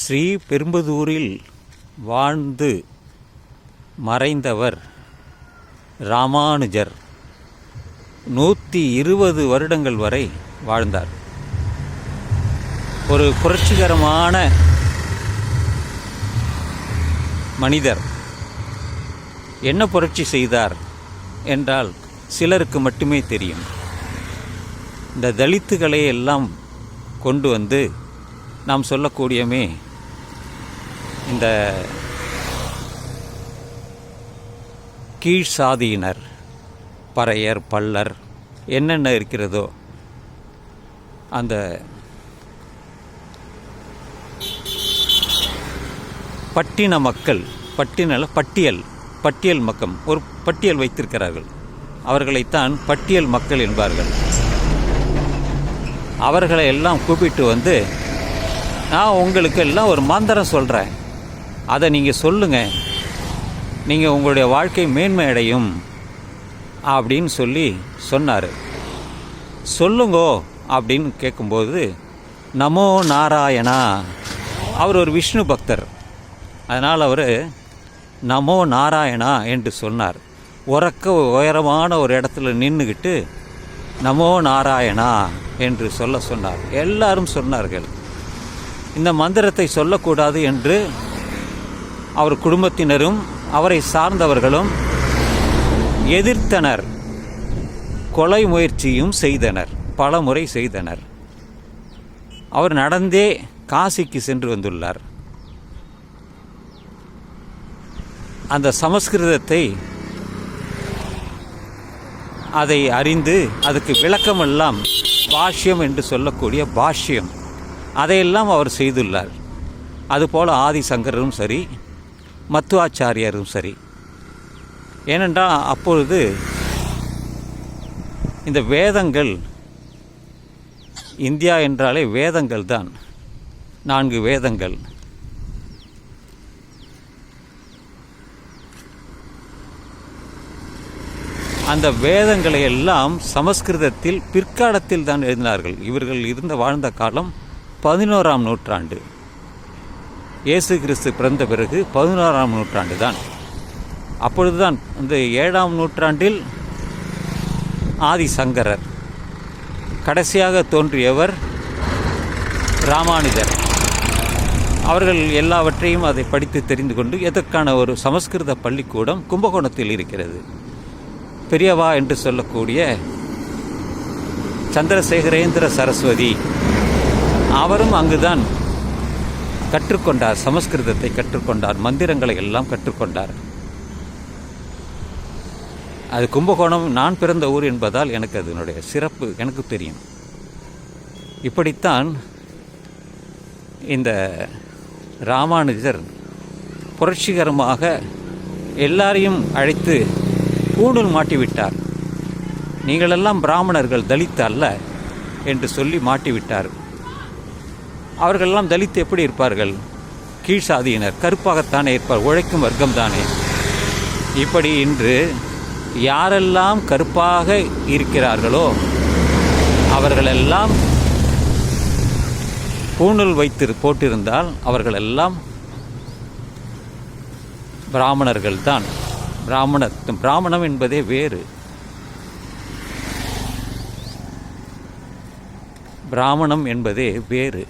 ஸ்ரீ பெரும்புதூரில் வாழ்ந்து மறைந்தவர் ராமானுஜர். நூற்றி இருபது வருடங்கள் வரை வாழ்ந்தார். ஒரு புரட்சிகரமான மனிதர். என்ன புரட்சி செய்தார் என்றால் சிலருக்கு மட்டுமே தெரியும். இந்த தலித்துகளை எல்லாம் கொண்டு வந்து நாம் சொல்லக்கூடியமே இந்த கீழ் சாதியினர் பறையர் பல்லர் என்னென்ன இருக்கிறதோ அந்த பட்டின மக்கள் பட்டினல பட்டியல் பட்டியல் மக்கள் ஒரு பட்டியல் வைத்திருக்கிறார்கள். அவர்களைத்தான் பட்டியல் மக்கள் என்பார்கள். அவர்களை எல்லாம் கூப்பிட்டு வந்து நான் உங்களுக்கு எல்லாம் ஒரு மந்திரம் சொல்கிறேன் அதை நீங்கள் சொல்லுங்கள் நீங்கள் உங்களுடைய வாழ்க்கை மேன்மை அடையும் அப்படின்னு சொல்லி சொன்னார். சொல்லுங்கோ அப்படின்னு கேட்கும்போது நமோ நாராயணா. அவர் ஒரு விஷ்ணு பக்தர். அதனால் அவர் நமோ நாராயணா என்று சொன்னார். உறக்க உயரமான ஒரு இடத்துல நின்றுக்கிட்டு நமோ நாராயணா என்று சொல்ல சொன்னார். எல்லாரும் சொன்னார்கள். இந்த மந்திரத்தை சொல்லக்கூடாது என்று அவர் குடும்பத்தினரும் அவரை சார்ந்தவர்களும் எதிர்த்தனர். கொலை முயற்சியும் செய்தனர். பல முறை செய்தனர். அவர் நடந்தே காசிக்கு சென்று வந்துள்ளார். அந்த சமஸ்கிருதத்தை அதை அறிந்து அதுக்கு விளக்கமெல்லாம் பாஷ்யம் என்று சொல்லக்கூடிய பாஷ்யம். அதையெல்லாம் அவர் செய்துள்ளார். அதுபோல் ஆதிசங்கரும் சரி மத்துவாச்சாரியரும் சரி. ஏனென்றால் அப்பொழுது இந்த வேதங்கள் இந்தியா என்றாலே வேதங்கள் தான். நான்கு வேதங்கள். அந்த வேதங்களை எல்லாம் சமஸ்கிருதத்தில் பிற்காலத்தில் தான் எழுதினார்கள். இவர்கள் இருந்த வாழ்ந்த காலம் பதினோராம் நூற்றாண்டு. இயேசு கிறிஸ்து பிறந்த பிறகு பதினாறாம் நூற்றாண்டு தான் அப்பொழுதுதான் இந்த ஏழாம் நூற்றாண்டில் ஆதி சங்கரர் கடைசியாக தோன்றியவர் ராமானுஜர். அவர்கள் எல்லாவற்றையும் அதை படித்து தெரிந்து கொண்டு எதற்கான ஒரு சமஸ்கிருத பள்ளிக்கூடம் கும்பகோணத்தில் இருக்கிறது. பெரியவா என்று சொல்லக்கூடிய சந்திரசேகரேந்திர சரஸ்வதி அவரும் அங்குதான் கற்றுக்கொண்டார் சமஸ்கிருதத்தை கற்றுக்கொண்டார் மந்திரங்களை எல்லாம் கற்றுக்கொண்டார். அது கும்பகோணம் நான் பிறந்த ஊர் என்பதால் எனக்கு அதனுடைய சிறப்பு எனக்கு தெரியும். இப்படித்தான் இந்த ராமானுஜர் புரட்சிகரமாக எல்லாரையும் அழைத்து கூண்டில் மாட்டிவிட்டார். நீங்களெல்லாம் பிராமணர்கள் தலித் அல்ல என்று சொல்லி மாட்டிவிட்டார். அவர்களெல்லாம் தலித்து எப்படி இருப்பார்கள்? கீழ் சாதியினர் கருப்பாகத்தானே இருப்பார் உழைக்கும் வர்க்கம் தானே இப்படி இன்று யாரெல்லாம் கருப்பாக இருக்கிறார்களோ அவர்களெல்லாம் பூணூல் வைத்து போட்டிருந்தால் அவர்களெல்லாம் பிராமணர்கள் தான் பிராமணம் என்பதே வேறு. பிராமணம் என்பதே வேறு.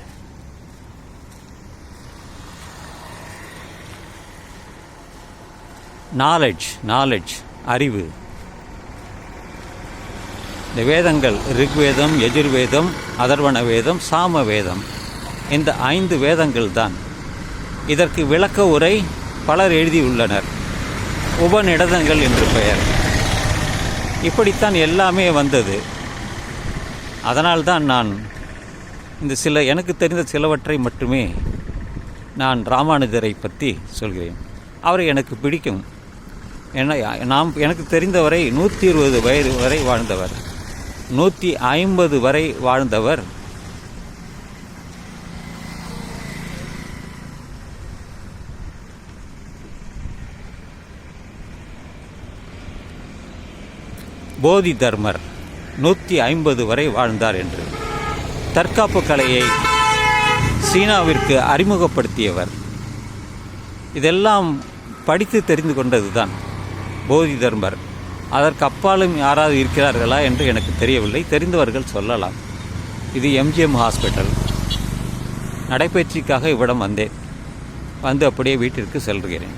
நாலெட்ஜ் நாலெட்ஜ் அறிவு. இந்த வேதங்கள் ரிக்வேதம் எஜுர்வேதம் அதர்வண வேதம் சாம வேதம் இந்த ஐந்து வேதங்கள் தான் இதற்கு விளக்க உரை பலர் எழுதியுள்ளனர். உபநிடதங்கள் என்று பெயர். இப்படித்தான் எல்லாமே வந்தது. அதனால்தான் நான் இந்த சில எனக்கு தெரிந்த சிலவற்றை மட்டுமே நான் ராமானுஜரை பற்றி சொல்கிறேன். அவரை எனக்கு பிடிக்கும். என்ன நாம் எனக்கு தெரிந்தவரை நூற்றி இருபது வயது வரை வாழ்ந்தவர். நூற்றி ஐம்பது வரை வாழ்ந்தவர். போதி தர்மர் நூற்றி ஐம்பது வரை வாழ்ந்தார் என்று. தற்காப்பு கலையை சீனாவிற்கு அறிமுகப்படுத்தியவர். இதெல்லாம் படித்து தெரிந்து கொண்டதுதான். போதி தர்மர் அதற்கு அப்பாலும் யாராவது இருக்கிறார்களா என்று எனக்கு தெரியவில்லை. தெரிந்தவர்கள் சொல்லலாம். இது எம்ஜிஎம் ஹாஸ்பிட்டல் நடைபயிற்சிக்காக இவ்விடம் வந்தேன். வந்து அப்படியே வீட்டிற்கு செல்கிறேன்.